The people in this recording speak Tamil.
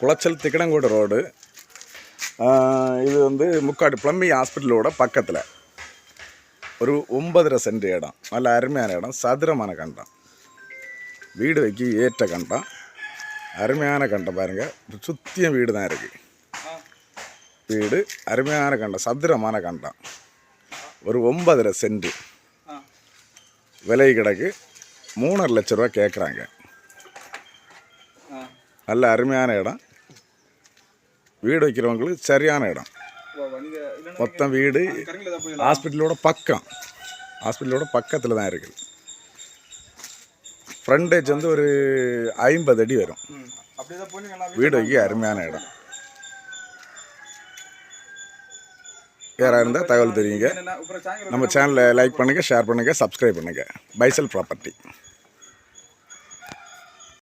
குளச்சல் திக்கணங்கோடு ரோடு. இது வந்து முக்காடு பிளம்பி ஹாஸ்பிட்டலோட பக்கத்தில். ஒரு ஒன்பதரை சென்ட் இடம். நல்ல அருமையான இடம். சதுரமான கண்டம். வீடு வைக்க ஏற்ற கண்டம். அருமையான கண்டம் பாருங்கள் சுற்றியும் வீடு தான் இருக்குது வீடு அருமையான கண்டம். சதுரமான கண்டம். ஒரு ஒன்பதரை சென்ட். விலை கிடக்கு. மூணரை லட்ச ரூபா கேட்குறாங்க நல்ல அருமையான இடம். வீடு வைக்கிறவங்களுக்கு சரியான இடம். மொத்தம் வீடு ஹாஸ்பிட்டலோட பக்கம். ஹாஸ்பிட்டலோட பக்கத்தில் தான் இருக்குது. ஃப்ரண்டேஜ் வந்து ஒரு ஐம்பது அடி வரும். வீடு வைக்க அருமையான இடம். யாராக இருந்தால் தகவல் தெரியுங்க நம்ம சேனலை லைக் பண்ணுங்கள் ஷேர் பண்ணுங்கள் சப்ஸ்கிரைப் பண்ணுங்கள் பைசல் ப்ராப்பர்ட்டி